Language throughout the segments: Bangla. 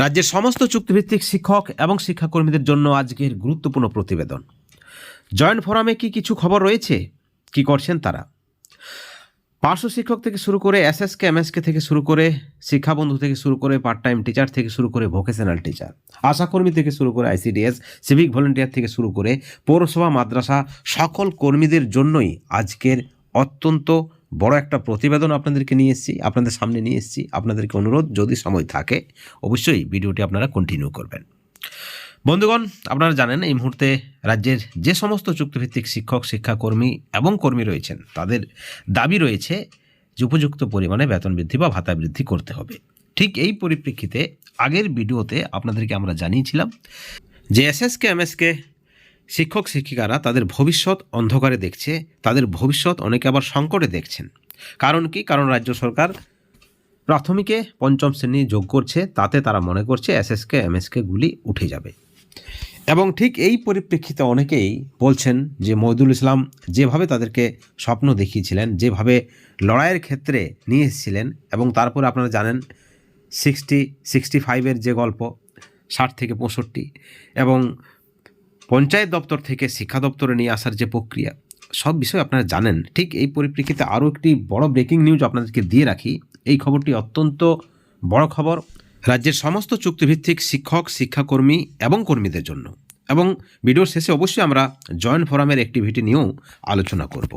রাজ্যের সমস্ত চুক্তিভিত্তিক শিক্ষক এবং শিক্ষাকর্মীদের জন্য আজকের গুরুত্বপূর্ণ প্রতিবেদন। জয়েন্ট ফোরামে কি কিছু খবর রয়েছে? কি করছেন তারা? পার্শ্ব শিক্ষক থেকে শুরু করে এস এসএসকে, এমএসকে থেকে শুরু করে শিক্ষাবন্ধু থেকে শুরু করে পার্ট টাইম টিচার থেকে শুরু করে ভোকেশনাল টিচার, আশাকর্মী থেকে শুরু করে আইসিডিএস, সিভিক ভলেন্টিয়ার থেকে শুরু করে পৌরসভা, মাদ্রাসা, সকল কর্মীদের জন্যই আজকের অত্যন্ত বড় একটা প্রতিবেদন আপনাদেরকে নিয়ে এসেছি, আপনাদের সামনে নিয়ে এসেছি। আপনাদেরকে অনুরোধ, যদি সময় থাকে, অবশ্যই ভিডিওটি আপনারা কন্টিনিউ করবেন। বন্ধুগণ, আপনারা জানেন, এই মুহূর্তে রাজ্যের যে সমস্ত চুক্তিভিত্তিক শিক্ষক, শিক্ষাকর্মী এবং কর্মী রয়েছেন, তাদের দাবি রয়েছে যে উপযুক্ত পরিমাণে বেতন বৃদ্ধি বা ভাতা বৃদ্ধি করতে হবে। ঠিক এই পরিপ্রেক্ষিতে আগের ভিডিওতে আপনাদেরকে আমরা জানিয়েছিলাম যে এসএসকে, এমএসকে শিক্ষক শিক্ষিকারা তাদের ভবিষ্যৎ অন্ধকারে দেখছে, তাদের ভবিষ্যৎ অনেকে আবার সংকটে দেখছেন। কারণ কি? কারণ রাজ্য সরকার প্রাথমিকে পঞ্চম শ্রেণি যোগ করছে, তাতে তারা মনে করছে এসএসকে গুলি উঠে যাবে। এবং ঠিক এই পরিপ্রেক্ষিতে অনেকেই বলছেন যে মহিদুল ইসলাম যেভাবে তাদেরকে স্বপ্ন দেখিয়েছিলেন, যেভাবে লড়াইয়ের ক্ষেত্রে নিয়ে এসেছিলেন এবং তারপরে আপনারা জানেন সিক্সটি সিক্সটি ফাইভের যে গল্প, ষাট থেকে পঁয়ষট্টি এবং পঞ্চায়েত দপ্তর থেকে শিক্ষা দপ্তরে নিয়ে আসার যে প্রক্রিয়া, সব বিষয় আপনারা জানেন। ঠিক এই পরিপ্রেক্ষিতে আরও একটি বড় ব্রেকিং নিউজ আপনাদেরকে দিয়ে রাখি। এই খবরটি অত্যন্ত বড় খবর। রাজ্যের সমস্ত চুক্তিভিত্তিক শিক্ষক, শিক্ষাকর্মী এবং কর্মীদের জন্য। এবং ভিডিওর শেষে অবশ্যই আমরা জয়েন্ট ফোরামের অ্যাক্টিভিটি নিয়েও আলোচনা করব।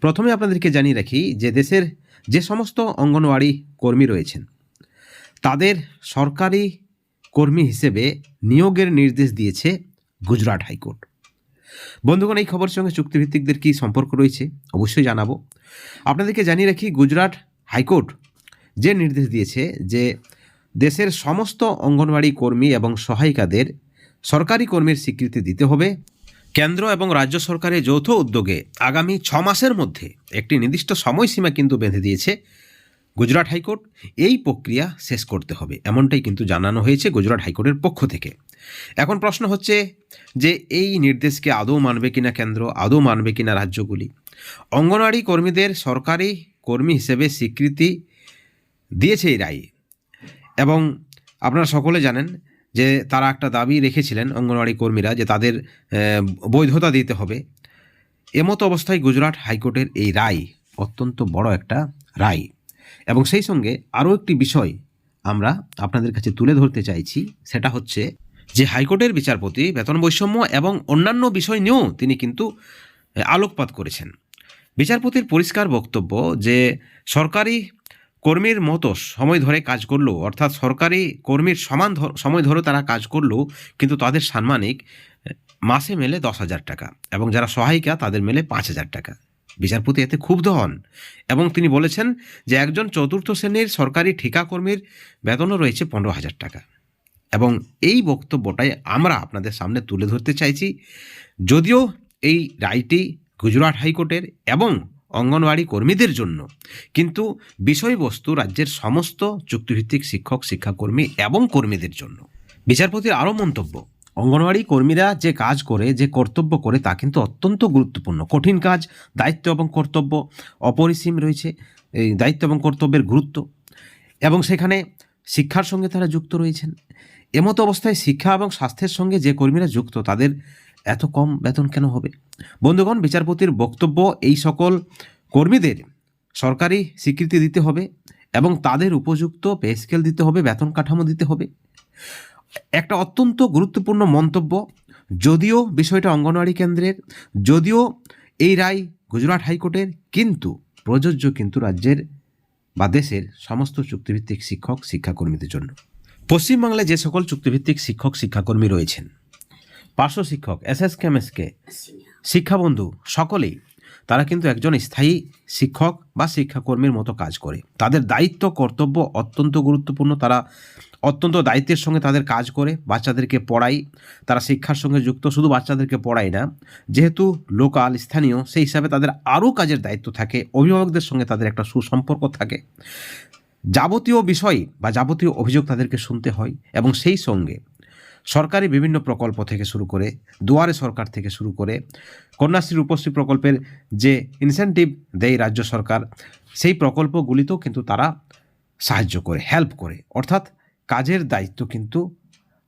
প্রথমে আপনাদেরকে জানিয়ে রাখি যে দেশের যে সমস্ত অঙ্গনওয়াড়ি কর্মী রয়েছেন, তাদের সরকারি কর্মী হিসেবে নিয়োগের নির্দেশ দিয়েছে গুজরাট হাইকোর্ট। বন্ধুগণ, এই খবরের সঙ্গে চুক্তিভিত্তিকদের কী সম্পর্ক রয়েছে? অবশ্যই জানাব। আপনাদেরকে জানিয়ে রাখি, গুজরাট হাইকোর্ট যে নির্দেশ দিয়েছে যে দেশের সমস্ত অঙ্গনওয়াড়ি কর্মী এবং সহায়িকাদের সরকারি কর্মীর স্বীকৃতি দিতে হবে। কেন্দ্র এবং রাজ্য সরকারের যৌথ উদ্যোগে আগামী ছ মাসের মধ্যে একটি নির্দিষ্ট সময়সীমা কিন্তু বেঁধে দিয়েছে গুজরাট হাইকোর্ট। এই প্রক্রিয়া শেষ করতে হবে, এমনটাই কিন্তু জানানো হয়েছে গুজরাট হাইকোর্টের পক্ষ থেকে। এখন প্রশ্ন হচ্ছে যে এই নির্দেশকে আদৌ মানবে কিনা কেন্দ্র, আদৌ মানবে কিনা রাজ্যগুলি? অঙ্গনওয়াড়ি কর্মীদের সরকারি কর্মী হিসেবে স্বীকৃতি দিয়েছে এই রায়। এবং আপনারা সকলে জানেন যে তারা একটা দাবি রেখেছিলেন অঙ্গনওয়াড়ি কর্মীরা যে তাদের বৈধতা দিতে হবে। এমতো অবস্থায় গুজরাট হাইকোর্টের এই রায় অত্যন্ত বড় একটা রায়। এবং সেই সঙ্গে আরও একটি বিষয় আমরা আপনাদের কাছে তুলে ধরতে চাইছি, সেটা হচ্ছে যে হাইকোর্টের বিচারপতি, বেতন বৈষম্য এবং অন্যান্য বিষয় নিয়েও তিনি কিন্তু আলোকপাত করেছেন। বিচারপতির পরিষ্কার বক্তব্য যে সরকারি কর্মীর মতো সময় ধরে কাজ করলেও, অর্থাৎ সরকারি কর্মীর সমান সময় ধরে তারা কাজ করলেও কিন্তু তাদের সাম্মানিক মাসে মেলে দশ হাজার টাকা এবং যারা সহায়িকা তাদের মেলে পাঁচ হাজার টাকা। বিচারপতি এতে ক্ষুব্ধ হন এবং তিনি বলেছেন যে একজন চতুর্থ শ্রেণির সরকারি ঠিকাকর্মীর বেতনও রয়েছে পনেরো হাজার টাকা। এবং এই বক্তব্যটাই আমরা আপনাদের সামনে তুলে ধরতে চাইছি। যদিও এই রায়টি গুজরাট হাইকোর্টের এবং অঙ্গনওয়াড়ি কর্মীদের জন্য। কিন্তু বিষয়বস্তু রাজ্যের সমস্ত চুক্তিভিত্তিক শিক্ষক, শিক্ষাকর্মী এবং কর্মীদের জন্য। বিচারপতির আরও মন্তব্য, অঙ্গনওয়াড়ি কর্মীরা যে কাজ করে, যে কর্তব্য করে, তা কিন্তু অত্যন্ত গুরুত্বপূর্ণ। কঠিন কাজ, দায়িত্ব এবং কর্তব্য, অপরিসীম রয়েছে, এই দায়িত্ব এবং কর্তব্যের গুরুত্ব। এবং সেখানে শিক্ষার সঙ্গে তারা যুক্ত রয়েছেন। এমতো অবস্থায় শিক্ষা এবং স্বাস্থ্যের সঙ্গে যে কর্মীরা যুক্ত, তাদের এত কম বেতন কেন হবে? বন্ধুগণ, বিচারপতির বক্তব্য, এই সকল কর্মীদের সরকারি স্বীকৃতি দিতে হবে এবং তাদের উপযুক্ত পে স্কেল দিতে হবে, বেতন কাঠামো দিতে হবে। একটা অত্যন্ত গুরুত্বপূর্ণ মন্তব্য, যদিও বিষয়টা অঙ্গনওয়াড়ি কেন্দ্রের, যদিও এই রায় গুজরাট হাইকোর্টের, কিন্তু প্রযোজ্য কিন্তু রাজ্যের বা দেশের সমস্ত চুক্তিভিত্তিক শিক্ষক, শিক্ষাকর্মীদের জন্য। পশ্চিমবাংলায় যে সকল চুক্তিভিত্তিক শিক্ষক, শিক্ষাকর্মী রয়েছেন, পার্শ্ব শিক্ষক এস এস কেম কেমএসকে শিক্ষাবন্ধু, সকলেই, তারা কিন্তু একজন স্থায়ী শিক্ষক বা শিক্ষাকর্মীর মতো কাজ করে। তাদের দায়িত্ব, কর্তব্য অত্যন্ত গুরুত্বপূর্ণ। তারা অত্যন্ত দায়িত্বের সঙ্গে তাদের কাজ করে, বাচ্চাদেরকে পড়াই তারা শিক্ষার সঙ্গে যুক্ত, শুধু বাচ্চাদেরকে পড়াই না, যেহেতু লোকাল, স্থানীয়, সেই হিসাবে তাদের আরও কাজের দায়িত্ব থাকে, অভিভাবকদের সঙ্গে তাদের একটা সুসম্পর্ক থাকে। যাবতীয় বিষয় বা যাবতীয় অভিযোগ তাদেরকে শুনতে হয় এবং সেই সঙ্গে সরকারি বিভিন্ন প্রকল্প থেকে শুরু করে দুয়ারে সরকার থেকে শুরু করে কন্যাশ্রী রূপশ্রী প্রকল্পের যে ইনসেন্টিভ দেয় রাজ্য সরকার, সেই প্রকল্পগুলিতেও কিন্তু তারা সাহায্য করে হেল্প করে। অর্থাৎ কাজের দায়িত্ব কিন্তু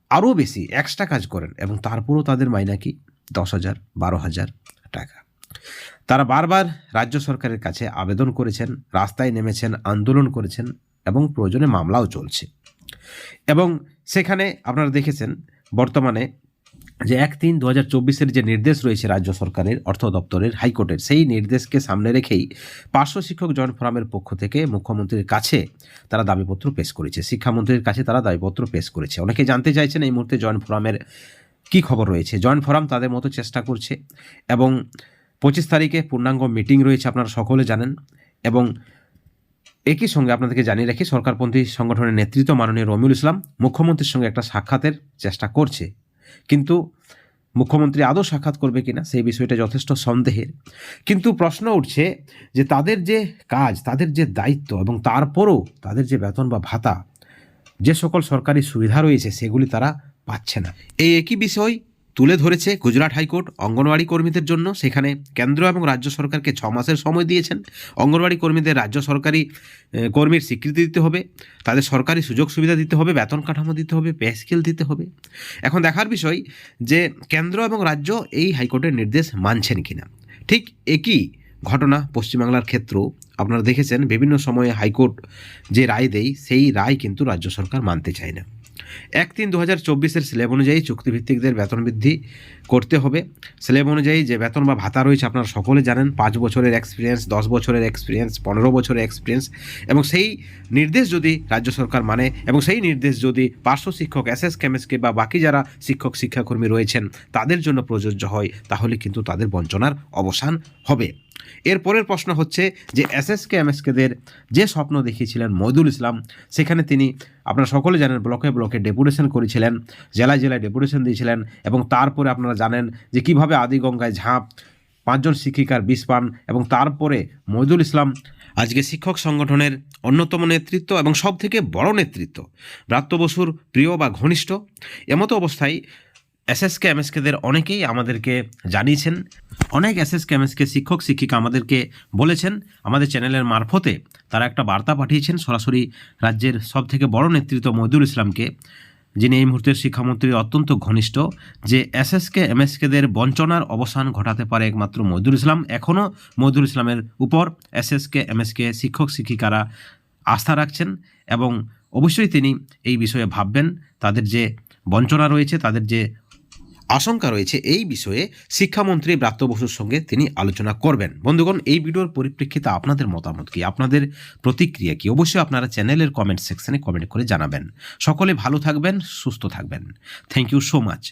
আরও বেশি এক্সট্রা কাজ করেন এবং তারপরও তাদের মাইনা কি দশ হাজার, বারো হাজার টাকা। তারা বারবার রাজ্য সরকারের কাছে আবেদন করেছেন, রাস্তায় নেমেছেন, আন্দোলন করেছেন এবং প্রয়োজনে মামলাও চলছে। এবং সেখানে আপনারা দেখেছেন, বর্তমানে যে এক তিন দু হাজার চব্বিশের যে নির্দেশ রয়েছে রাজ্য সরকারের, অর্থ দপ্তরের, হাইকোর্টের, সেই নির্দেশকে সামনে রেখেই পার্শ্ব শিক্ষক জয়েন্ট ফোরামের পক্ষ থেকে মুখ্যমন্ত্রীর কাছে তারা দাবিপত্র পেশ করেছে। শিক্ষামন্ত্রীর কাছে তারা দাবিপত্র পেশ করেছে। অনেকে জানতে চাইছেন এই মুহূর্তে জয়েন্ট ফোরামের কী খবর রয়েছে। জয়েন্ট ফোরাম তাদের মতো চেষ্টা করছে এবং পঁচিশ তারিখে পূর্ণাঙ্গ মিটিং রয়েছে, আপনারা সকলে জানেন। এবং একই সঙ্গে আপনাদেরকে জানিয়ে রাখি, সরকারপন্থী সংগঠনের নেতৃত্ব মাননীয় রমিউল ইসলাম মুখ্যমন্ত্রীর সঙ্গে একটা সাক্ষাতের চেষ্টা করছে। কিন্তু মুখ্যমন্ত্রী আদৌ সাক্ষাৎ করবে কিনা, সেই বিষয়টা যথেষ্ট সন্দেহের। কিন্তু প্রশ্ন উঠছে যে তাদের যে কাজ, তাদের যে দায়িত্ব এবং তারপরও তাদের যে বেতন বা ভাতা, যে সকল সরকারি সুবিধা রয়েছে, সেগুলি তারা পাচ্ছে না। এই একই বিষয় তুলে ধরেছে গুজরাট হাইকোর্ট অঙ্গনওয়াড়ি কর্মীদের জন্য। সেখানে কেন্দ্র এবং রাজ্য সরকারকে ছ মাসের সময় দিয়েছেন। অঙ্গনওয়াড়ি কর্মীদের রাজ্য সরকারি কর্মীর স্বীকৃতি দিতে হবে। তাদের সরকারি সুযোগ সুবিধা দিতে হবে, বেতন কাঠামো দিতে হবে, পে স্কেল দিতে হবে। এখন দেখার বিষয় যে কেন্দ্র এবং রাজ্য এই হাইকোর্টের নির্দেশ মানছেন কিনা। ঠিক একই ঘটনা পশ্চিমবাংলার ক্ষেত্রেও আপনারা দেখেছেন, বিভিন্ন সময়ে হাইকোর্ট যে রায় দেয়, সেই রায় কিন্তু রাজ্য সরকার মানতে চায় না। এক তিন দু হাজার চব্বিশের স্ল্যাব অনুযায়ী চুক্তিভিত্তিকদের বেতন বৃদ্ধি করতে হবে। স্ল্যাব অনুযায়ী যে বেতন বা ভাতা রয়েছে, আপনারা সকলে জানেন, পাঁচ বছরের এক্সপিরিয়েন্স দশ বছরের এক্সপিরিয়েন্স পনেরো বছরের এক্সপিরিয়েন্স এবং সেই নির্দেশ যদি রাজ্য সরকার মানে এবং সেই নির্দেশ যদি পার্শ্ব শিক্ষক এস এস কেমএসকে বা বাকি যারা শিক্ষক, শিক্ষাকর্মী রয়েছেন, তাদের জন্য প্রযোজ্য হয়, তাহলে কিন্তু তাদের বঞ্চনার অবসান হবে। এরপরের প্রশ্ন হচ্ছে যে এসএসকে এমএসকেদের যে স্বপ্ন দেখিয়েছিলেন মইদুল ইসলাম, সেখানে তিনি আপনারা সকলে জানেন ব্লকে ব্লকে ডেপুটেশন করেছিলেন, জেলায় জেলায় ডেপুটেশন দিয়েছিলেন এবং তারপরে আপনারা জানেন যে কীভাবে আদিগঙ্গায় ঝাঁপ, পাঁচজন শিক্ষিকার বিষ পান এবং তারপরে মইদুল ইসলাম আজকে শিক্ষক সংগঠনের অন্যতম নেতৃত্ব এবং সব থেকে বড় নেতৃত্ব। ব্রাত্য বসুর প্রিয় বা ঘনিষ্ঠ, এমতো অবস্থায় এসএসকে এমএসকেদের অনেকেই আমাদেরকে জানিয়েছেন, অনেক এসএসকে এমএসকে শিক্ষক, শিক্ষিকা আমাদেরকে বলেছেন, আমাদের চ্যানেলের মারফতে তারা একটা বার্তা পাঠিয়েছেন সরাসরি রাজ্যের সব থেকে বড় নেতৃত্ব মহিদুল ইসলামকে, যিনি এই মুহূর্তের শিক্ষামন্ত্রীর অত্যন্ত ঘনিষ্ঠ, যে এসএসকে এমএসকেদের বঞ্চনার অবসান ঘটাতে পারে একমাত্র মহিদুল ইসলাম। এখনও মহিদুল ইসলামের উপর এসএসকে এমএসকে শিক্ষক, শিক্ষিকারা আস্থা রাখছেন এবং অবশ্যই তিনি এই বিষয়ে ভাববেন। তাদের যে বঞ্চনা রয়েছে, তাদের যে আশঙ্কা রয়েছে এই বিষয়ে শিক্ষামন্ত্রী ব্রাত্য বসুর সঙ্গে তিনি আলোচনা করবেন। বন্ধুগণ, এই ভিডিওর পরিপ্রেক্ষিতে আপনাদের মতামত কি? আপনাদের প্রতিক্রিয়া কি? অবশ্যই আপনারা চ্যানেলের কমেন্ট সেকশনে কমেন্ট করে জানাবেন। সকলে ভালো থাকবেন, সুস্থ থাকবেন। Thank you so much